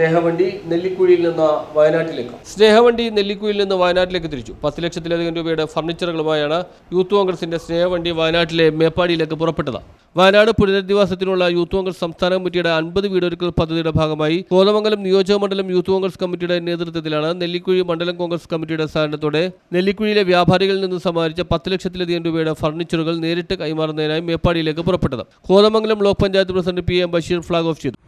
സ്നേഹവണ്ടി നെല്ലിക്കുഴിയിൽ നിന്ന് വയനാട്ടിലേക്ക്. സ്നേഹവണ്ടി നെല്ലിക്കുഴിയിൽ നിന്ന് വയനാട്ടിലേക്ക് തിരിച്ചു. പത്ത് ലക്ഷത്തിലധികം രൂപയുടെ ഫർണിച്ചറുകളുമായാണ് യൂത്ത് കോൺഗ്രസിന്റെ സ്നേഹവണ്ടി വയനാട്ടിലെ മേപ്പാടിയിലേക്ക് പുറപ്പെട്ടത്. വയനാട് പുനരധിവാസത്തിനുള്ള യൂത്ത് കോൺഗ്രസ് സംസ്ഥാന കമ്മിറ്റിയുടെ അൻപത് വീടൊരുക്കൽ പദ്ധതിയുടെ ഭാഗമായി കോതമംഗലം നിയോജക മണ്ഡലം യൂത്ത് കോൺഗ്രസ് കമ്മിറ്റിയുടെ നേതൃത്വത്തിലാണ് നെല്ലിക്കുഴി മണ്ഡലം കോൺഗ്രസ് കമ്മിറ്റിയുടെ സഹകരണത്തോടെ നെല്ലിക്കുഴിയിലെ വ്യാപാരികളിൽ നിന്ന് സമാഹരിച്ച പത്ത് ലക്ഷത്തിലധികം രൂപയുടെ ഫർണിച്ചറുകൾ നേരിട്ട് കൈമാറുന്നതിനായി മേപ്പാടിയിലേക്ക് പുറപ്പെട്ടത്. Kothamangalam block panchayat president P M Basheer flag off ചെയ്തു.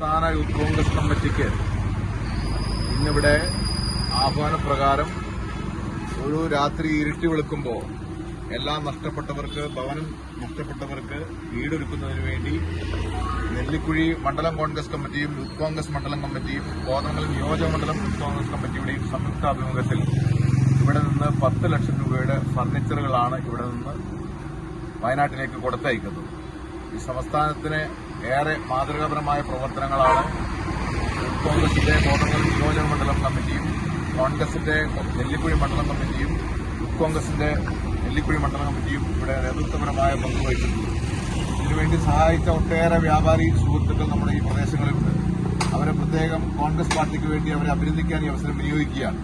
സംസ്ഥാന യൂത്ത് കോൺഗ്രസ് കമ്മിറ്റിക്ക് ഇന്നിവിടെ ആഹ്വാനപ്രകാരം ഒരു രാത്രി ഇരുട്ടി വെളുക്കുമ്പോൾ എല്ലാം നഷ്ടപ്പെട്ടവർക്ക് ഭവനം നഷ്ടപ്പെട്ടവർക്ക് വീടൊരുക്കുന്നതിന് വേണ്ടി നെല്ലിക്കുഴി മണ്ഡലം കോൺഗ്രസ് കമ്മിറ്റിയും യൂത്ത് കോൺഗ്രസ് മണ്ഡലം കമ്മിറ്റിയും കോതമംഗലം നിയോജക മണ്ഡലം യൂത്ത് കോൺഗ്രസ് കമ്മിറ്റിയുടെയും സംയുക്ത ആഭിമുഖ്യത്തിൽ ഇവിടെ നിന്ന് പത്ത് ലക്ഷം രൂപയുടെ ഫർണിച്ചറുകളാണ് ഇവിടെ നിന്ന് വയനാട്ടിലേക്ക് കൊടുത്തയക്കുന്നത്. ഈ സംസ്ഥാനത്തിന് ഏറെ മാതൃകാപരമായ പ്രവർത്തനങ്ങളാണ് കോൺഗ്രസിന്റെ കോതമംഗലം നിയോജക മണ്ഡലം കമ്മിറ്റിയും കോൺഗ്രസിന്റെ നെല്ലിക്കുഴി മണ്ഡലം കമ്മിറ്റിയും കോൺഗ്രസിന്റെ നെല്ലിക്കുഴി മണ്ഡലം കമ്മിറ്റിയും ഇവിടെ നേതൃത്വപരമായ പങ്ക് വഹിച്ചിട്ടുണ്ട്. ഇതിനുവേണ്ടി സഹായിച്ച ഒട്ടേറെ വ്യാപാരി സുഹൃത്തുക്കൾ നമ്മുടെ ഈ പ്രദേശങ്ങളിലുണ്ട്. അവരെ പ്രത്യേകം കോൺഗ്രസ് പാർട്ടിക്ക് വേണ്ടി അവരെ അഭിനന്ദിക്കാൻ ഈ അവസരം വിനിയോഗിക്കുകയാണ്.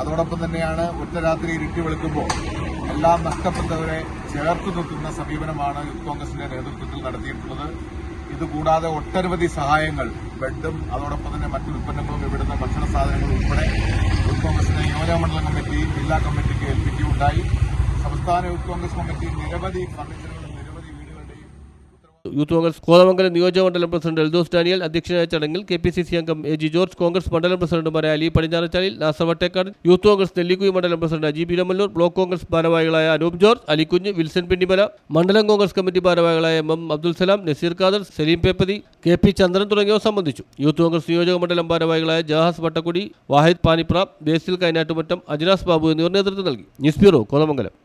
അതോടൊപ്പം തന്നെയാണ് ഒറ്റ രാത്രി ഇരുട്ടി വെളുക്കുമ്പോൾ എല്ലാം നഷ്ടപ്പെട്ടവരെ ചേർത്ത് നിർത്തുന്ന സമീപനമാണ് കോൺഗ്രസിന്റെ നേതൃത്വത്തിൽ നടത്തിയിട്ടുള്ളത്. ഇതുകൂടാതെ ഒട്ടനവധി സഹായങ്ങൾ ബെഡും അതോടൊപ്പം തന്നെ മറ്റു ഉൽപ്പന്നങ്ങളും ഇവിടുന്ന് ഭക്ഷണ സാധനങ്ങളും ഉൾപ്പെടെ യൂത്ത് കോൺഗ്രസിന്റെ യുവജനമണ്ഡലം കമ്മിറ്റി ജില്ലാ കമ്മിറ്റിക്ക് ഏൽപ്പിക്കുകയുണ്ടായി. സംസ്ഥാന യൂത്ത് കോൺഗ്രസ് കമ്മിറ്റി നിരവധി വീടുകളുടെയും യൂത്ത് കോൺഗ്രസ് കോതമംഗലം നിയോജകമണ്ഡലം പ്രസിഡന്റ് എൽദോസ് ഡാനിയൽ അധ്യക്ഷനായ ചടങ്ങിൽ കെ പി സി സി അംഗം എ ജി ജോർജ് കോൺഗ്രസ് മണ്ഡലം പ്രസിഡന്റുമാരായ അലി പടിഞ്ഞാറച്ചാലിൽ നാസർ വട്ടേക്കാട് യൂത്ത് കോൺഗ്രസ് നെല്ലിക്കുഴി മണ്ഡലം president Aji Biramallur block Congress ഭാരവാഹികളായ അനൂപ് ജോർജ് അലിക്കുഞ്ഞ് വിൽസൺ പിണ്ടിമല മണ്ഡലം കോൺഗ്രസ് കമ്മിറ്റി ഭാരവാഹികളായ M M Abdul Salam Naseer Khader Saleem Peppathy K P Chandran തുടങ്ങിയവർ സംബന്ധിച്ചു. യൂത്ത് കോൺഗ്രസ് നിയോജക മണ്ഡലം ഭാരവാഹികളായ ജഹാസ് വട്ടക്കുടി വാഹിദ് പാനിപ്ര ബേസിൽ കൈനാട്ടുമറ്റം അജ്നാസ് ബാബു എന്നിവർ നേതൃത്വം നൽകി. News bureau Kothamangalam.